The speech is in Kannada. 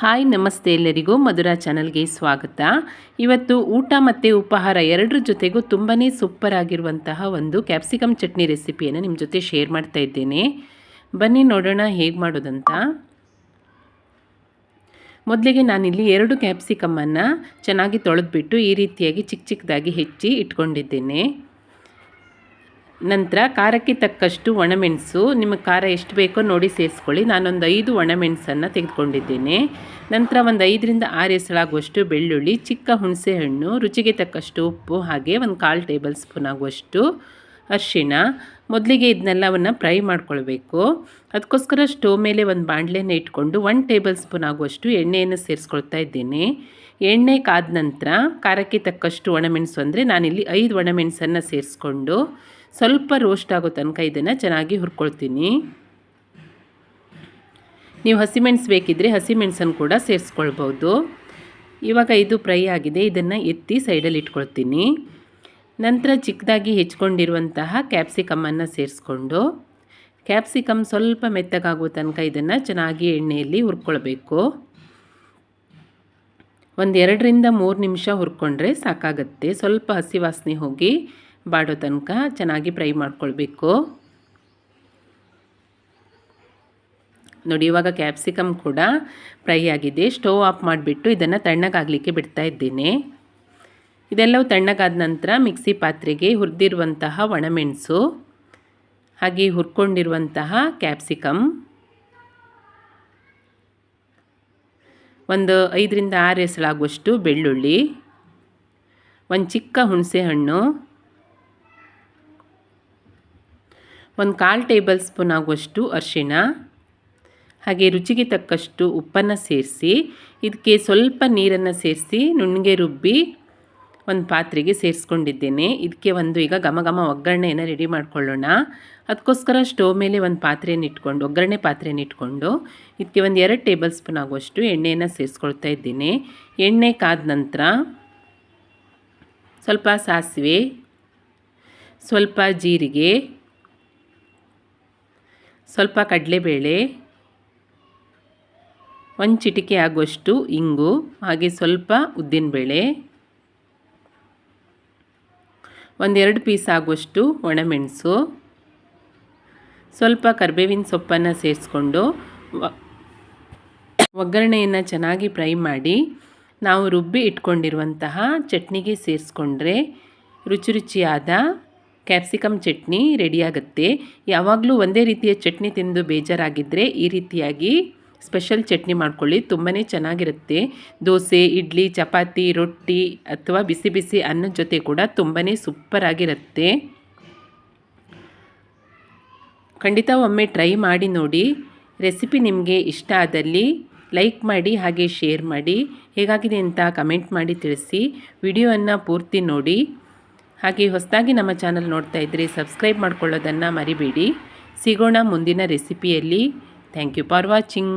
ಹಾಯ್, ನಮಸ್ತೆ ಎಲ್ಲರಿಗೂ ಮಧುರಾ ಚಾನಲ್ಗೆ ಸ್ವಾಗತ. ಇವತ್ತು ಊಟ ಮತ್ತು ಉಪಹಾರ ಎರಡರ ಜೊತೆಗೂ ತುಂಬಾ ಸೂಪರ್ ಆಗಿರುವಂತಹ ಒಂದು ಕ್ಯಾಪ್ಸಿಕಮ್ ಚಟ್ನಿ ರೆಸಿಪಿಯನ್ನು ನಿಮ್ಮ ಜೊತೆ ಶೇರ್ ಮಾಡ್ತಾ ಇದ್ದೇನೆ. ಬನ್ನಿ ನೋಡೋಣ ಹೇಗೆ ಮಾಡೋದಂತ. ಮೊದಲಿಗೆ ನಾನಿಲ್ಲಿ ಎರಡು ಕ್ಯಾಪ್ಸಿಕಮ್ಮನ್ನು ಚೆನ್ನಾಗಿ ತೊಳೆದ್ಬಿಟ್ಟು ಈ ರೀತಿಯಾಗಿ ಚಿಕ್ಕ ಚಿಕ್ಕದಾಗಿ ಹೆಚ್ಚಿ ಇಟ್ಕೊಂಡಿದ್ದೇನೆ. ನಂತರ ಖಾರಕ್ಕೆ ತಕ್ಕಷ್ಟು ಒಣಮೆಣಸು, ನಿಮಗೆ ಖಾರ ಎಷ್ಟು ಬೇಕೋ ನೋಡಿ ಸೇರಿಸ್ಕೊಳ್ಳಿ. ನಾನೊಂದು ಐದು ಒಣಮೆಣಸನ್ನು ತೆಗೆದುಕೊಂಡಿದ್ದೇನೆ. ನಂತರ ಒಂದು ಐದರಿಂದ ಆರು ಎಸಳಾಗುವಷ್ಟು ಬೆಳ್ಳುಳ್ಳಿ, ಚಿಕ್ಕ ಹುಣಸೆ ಹಣ್ಣು ರುಚಿಗೆ ತಕ್ಕಷ್ಟು ಉಪ್ಪು, ಹಾಗೆ ಒಂದು ಕಾಲು ಟೇಬಲ್ ಸ್ಪೂನ್ ಆಗುವಷ್ಟು ಅರಿಶಿಣ. ಮೊದಲಿಗೆ ಇದನ್ನೆಲ್ಲವನ್ನು ಫ್ರೈ ಮಾಡ್ಕೊಳ್ಬೇಕು. ಅದಕ್ಕೋಸ್ಕರ ಸ್ಟೋವ್ ಮೇಲೆ ಒಂದು ಬಾಣಲೆನ ಇಟ್ಕೊಂಡು ಒನ್ ಟೇಬಲ್ ಸ್ಪೂನ್ ಆಗುವಷ್ಟು ಎಣ್ಣೆಯನ್ನು ಸೇರಿಸ್ಕೊಳ್ತಾ ಇದ್ದೀನಿ. ಎಣ್ಣೆ ಕಾದ ನಂತರ ಖಾರಕ್ಕೆ ತಕ್ಕಷ್ಟು ಒಣಮೆಣಸು ಅಂದರೆ ನಾನಿಲ್ಲಿ ಐದು ಒಣಮೆಣಸನ್ನು ಸೇರಿಸ್ಕೊಂಡು ಸ್ವಲ್ಪ ರೋಸ್ಟ್ ಆಗೋ ತನಕ ಇದನ್ನು ಚೆನ್ನಾಗಿ ಹುರ್ಕೊಳ್ತೀನಿ. ನೀವು ಹಸಿಮೆಣಸು ಬೇಕಿದ್ದರೆ ಹಸಿಮೆಣಸನ್ನು ಕೂಡ ಸೇರಿಸ್ಕೊಳ್ಬೋದು. ಇವಾಗ ಇದು ಫ್ರೈ ಆಗಿದೆ, ಇದನ್ನು ಎತ್ತಿ ಸೈಡಲ್ಲಿ ಇಟ್ಕೊಳ್ತೀನಿ. ನಂತರ ಚಿಕ್ಕದಾಗಿ ಹೆಚ್ಕೊಂಡಿರುವಂತಹ ಕ್ಯಾಪ್ಸಿಕಮ್ಮನ್ನು ಸೇರಿಸ್ಕೊಂಡು ಕ್ಯಾಪ್ಸಿಕಮ್ ಸ್ವಲ್ಪ ಮೆತ್ತಗಾಗುವ ತನಕ ಇದನ್ನು ಚೆನ್ನಾಗಿ ಎಣ್ಣೆಯಲ್ಲಿ ಹುರ್ಕೊಳ್ಬೇಕು. ಒಂದೆರಡರಿಂದ ಮೂರು ನಿಮಿಷ ಹುರ್ಕೊಂಡ್ರೆ ಸಾಕಾಗತ್ತೆ. ಸ್ವಲ್ಪ ಹಸಿ ವಾಸನೆ ಹೋಗಿ ಬಾಡೋ ತನಕ ಚೆನ್ನಾಗಿ ಫ್ರೈ ಮಾಡ್ಕೊಳ್ಬೇಕು. ನೋಡಿ, ಇವಾಗ ಕ್ಯಾಪ್ಸಿಕಮ್ ಕೂಡ ಫ್ರೈ ಆಗಿದೆ. ಸ್ಟೋವ್ ಆಫ್ ಮಾಡಿಬಿಟ್ಟು ಇದನ್ನು ತಣ್ಣಗಾಗಲಿಕ್ಕೆ ಬಿಡ್ತಾ ಇದ್ದೇನೆ. ಇದೆಲ್ಲವೂ ತಣ್ಣಗಾದ ನಂತರ ಮಿಕ್ಸಿ ಪಾತ್ರೆಗೆ ಹುರಿದಿರುವಂತಹ ಒಣಮೆಣಸು, ಹಾಗೆ ಹುರ್ಕೊಂಡಿರುವಂತಹ ಕ್ಯಾಪ್ಸಿಕಮ್. ಒಂದು ಐದರಿಂದ ಆರು ಎಸಳಾಗುವಷ್ಟು ಬೆಳ್ಳುಳ್ಳಿ, ಒಂದು ಚಿಕ್ಕ ಹುಣಸೆ ಹಣ್ಣು ಒಂದು ಕಾಲು ಟೇಬಲ್ ಸ್ಪೂನ್ ಆಗುವಷ್ಟು ಅರಿಶಿಣ, ಹಾಗೆ ರುಚಿಗೆ ತಕ್ಕಷ್ಟು ಉಪ್ಪನ್ನು ಸೇರಿಸಿ ಇದಕ್ಕೆ ಸ್ವಲ್ಪ ನೀರನ್ನು ಸೇರಿಸಿ ನುಣ್ಣಗೆ ರುಬ್ಬಿ ಒಂದು ಪಾತ್ರೆಗೆ ಸೇರಿಸ್ಕೊಂಡಿದ್ದೇನೆ. ಇದಕ್ಕೆ ಒಂದು ಈಗ ಘಮ ಘಮ ಒಗ್ಗರಣೆಯನ್ನು ರೆಡಿ ಮಾಡ್ಕೊಳ್ಳೋಣ. ಅದಕ್ಕೋಸ್ಕರ ಸ್ಟೋವ್ ಮೇಲೆ ಒಂದು ಪಾತ್ರೆಯನ್ನು ಇಟ್ಕೊಂಡು, ಒಗ್ಗರಣೆ ಪಾತ್ರೆಯನ್ನು ಇಟ್ಕೊಂಡು ಇದಕ್ಕೆ ಒಂದು ಎರಡು ಟೇಬಲ್ ಸ್ಪೂನ್ ಆಗುವಷ್ಟು ಎಣ್ಣೆಯನ್ನು ಸೇರಿಸ್ಕೊಳ್ತಾ ಇದ್ದೀನಿ. ಎಣ್ಣೆ ಕಾದ ನಂತರ ಸ್ವಲ್ಪ ಸಾಸಿವೆ, ಸ್ವಲ್ಪ ಜೀರಿಗೆ ಸ್ವಲ್ಪ ಕಡಲೆಬೇಳೆ, ಒಂದು ಚಿಟಿಕೆ ಆಗುವಷ್ಟು ಇಂಗು, ಹಾಗೆ ಸ್ವಲ್ಪ ಉದ್ದಿನಬೇಳೆ, ಒಂದೆರಡು ಪೀಸ್ ಆಗುವಷ್ಟು ಒಣಮೆಣಸು, ಸ್ವಲ್ಪ ಕರ್ಬೇವಿನ ಸೊಪ್ಪನ್ನು ಸೇರಿಸ್ಕೊಂಡು ಒಗ್ಗರಣೆಯನ್ನು ಚೆನ್ನಾಗಿ ಫ್ರೈ ಮಾಡಿ ನಾವು ರುಬ್ಬಿ ಇಟ್ಕೊಂಡಿರುವಂತಹ ಚಟ್ನಿಗೆ ಸೇರಿಸ್ಕೊಂಡ್ರೆ ರುಚಿ ರುಚಿಯಾದ ಕ್ಯಾಪ್ಸಿಕಮ್ ಚಟ್ನಿ ರೆಡಿಯಾಗುತ್ತೆ ಯಾವಾಗಲೂ ಒಂದೇ ರೀತಿಯ ಚಟ್ನಿ ತಿಂದು ಬೇಜಾರಾಗಿದ್ದರೆ ಈ ರೀತಿಯಾಗಿ ಸ್ಪೆಷಲ್ ಚಟ್ನಿ ಮಾಡ್ಕೊಳ್ಳಿ ತುಂಬಾ ಚೆನ್ನಾಗಿರುತ್ತೆ. ದೋಸೆ, ಇಡ್ಲಿ, ಚಪಾತಿ, ರೊಟ್ಟಿ ಅಥವಾ ಬಿಸಿ ಬಿಸಿ ಅನ್ನದ ಜೊತೆ ಕೂಡ ತುಂಬಾ ಸೂಪರಾಗಿರುತ್ತೆ ಖಂಡಿತ ಒಮ್ಮೆ ಟ್ರೈ ಮಾಡಿ ನೋಡಿ. ರೆಸಿಪಿ ನಿಮಗೆ ಇಷ್ಟ ಆದಲ್ಲಿ ಲೈಕ್ ಮಾಡಿ, ಹಾಗೆ ಶೇರ್ ಮಾಡಿ. ಹೇಗಾಗಿದೆ ಅಂತ ಕಮೆಂಟ್ ಮಾಡಿ ತಿಳಿಸಿ. ವಿಡಿಯೋವನ್ನು ಪೂರ್ತಿ ನೋಡಿ. ಹಾಗೆ ಹೊಸದಾಗಿ ನಮ್ಮ ಚಾನಲ್ ನೋಡ್ತಾ ಇದ್ದರೆ ಸಬ್ಸ್ಕ್ರೈಬ್ ಮಾಡ್ಕೊಳ್ಳೋದನ್ನು ಮರಿಬೇಡಿ. ಸಿಗೋಣ ಮುಂದಿನ ರೆಸಿಪಿಯಲ್ಲಿ. Thank you for watching.